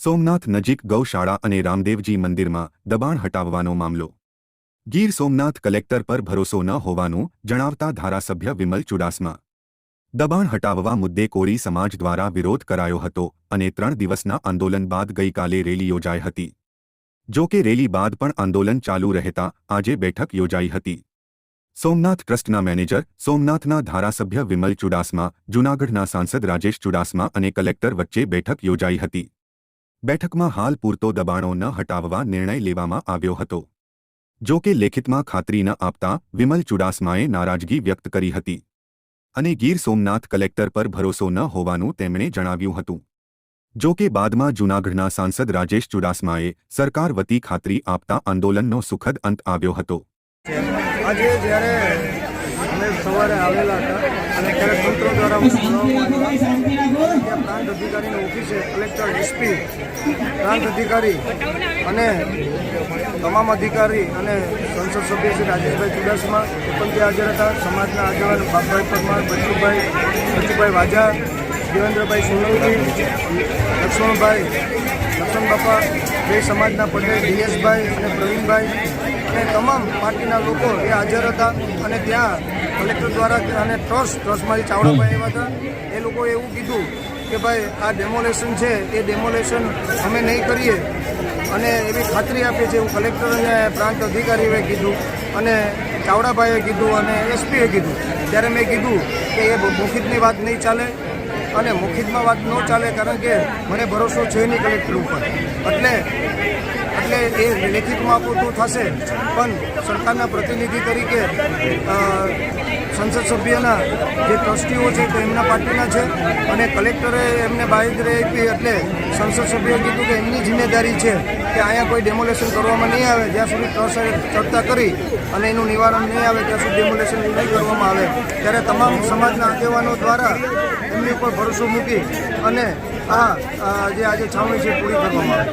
સોમનાથ નજીક ગૌશાળા અને રામદેવજી મંદિરમાં દબાણ હટાવવાનો મામલો. ગીર સોમનાથ કલેક્ટર પર ભરોસો ન હોવાનું જણાવતા ધારાસભ્ય વિમલ ચુડાસમા. દબાણ હટાવવા મુદ્દે કોરી સમાજ દ્વારા વિરોધ કરાયો હતો અને ત્રણ દિવસના આંદોલન બાદ ગઈકાલે રેલી યોજાઈ હતી. જો કે રેલી બાદ પણ આંદોલન ચાલુ રહેતા આજે બેઠક યોજાઈ હતી. સોમનાથ ટ્રસ્ટના મેનેજર, સોમનાથના ધારાસભ્ય વિમલ ચુડાસમા, જૂનાગઢના સાંસદ રાજેશ ચુડાસમા અને કલેક્ટર વચ્ચે બેઠક યોજાઈ હતી. બેઠકમાં હાલ પૂરતો દબાણો ન હટાવવા નિર્ણય લેવામાં આવ્યો હતો. જો કે લેખિતમાં ખાતરી ન આપતા વિમલ ચુડાસમાએ નારાજગી વ્યક્ત કરી હતી. અને ગીર સોમનાથ કલેક્ટર પર ભરોસો ન હોવાનું તેમણે જણાવ્યું હતું. જો કે બાદમાં જૂનાગઢના સાંસદ રાજેશ ચુડાસમાએ સરકાર વતી ખાતરી આપતા આંદોલનનો સુખદ અંત આવ્યો હતો. આજે જ્યારે સવારે દ્વારા અમને બોલાવવામાં આવ્યા ત્યાં પ્રાંત અધિકારીની ઓફિસે કલેક્ટર એસપી, પ્રાંત અધિકારી અને તમામ અધિકારી અને સંસદ સભ્ય શ્રી રાજેશભાઈ ચુડાસમા પણ ત્યાં હાજર હતા. સમાજના આગેવાન બાપભાઈ પરમાર, બચુભાઈ બચુભાઈ વાજા, દેવેન્દ્રભાઈ સોલંકી, લક્ષ્મણભાઈ, લક્ષ્મણ બાપા બે સમાજના પટેલ, ડીએસભાઈ અને પ્રવીણભાઈ અને તમામ પાર્ટીના લોકો એ હાજર હતા અને ત્યાં કલેક્ટર દ્વારા અને ટ્રસ્ટ, ટ્રસ્ટમાંથી ચાવડાભાઈ આવ્યા હતા. એ લોકોએ એવું કીધું કે ભાઈ આ ડેમોલેશન છે, એ ડેમોલેશન અમે નહીં કરીએ. અને એવી ખાતરી આપી છે એવું કલેક્ટર અને પ્રાંત અધિકારીઓએ કીધું અને ચાવડાભાઈએ કીધું અને એસપીએ કીધું. ત્યારે મેં કીધું કે એ મુખિતની વાત નહીં ચાલે અને મુખિતમાં વાત ન ચાલે કારણ કે મને ભરોસો છે નહીં કલેક્ટર ઉપર. એટલે એટલે એ લેખિતમાં પૂરતું થશે. પણ સરકારના પ્રતિનિધિ તરીકે સંસદ સભ્યના જે ટ્રસ્ટીઓ છે તે એમના પાર્ટીના છે અને કલેક્ટરે એમને બાહેધરી આપી એટલે સંસદ સભ્યોએ કીધું કે એમની જિમ્મેદારી છે કે અહીંયા કોઈ ડેમોલેશન કરવામાં નહીં આવે, જ્યાં સુધી ટ્રસ્ટ ચર્ચા કરી અને એનું નિવારણ નહીં આવે, ત્યાં સુધી ડેમોલેશન નહીં કરવામાં આવે. ત્યારે તમામ સમાજના આગેવાનો દ્વારા એમની ઉપર ભરોસો મૂકી અને આ જે આજે છાવણી છે પૂરી કરવામાં આવે.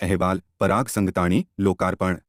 અહેવાલ, પરાગ સંગતાણી, લોકાર્પણ.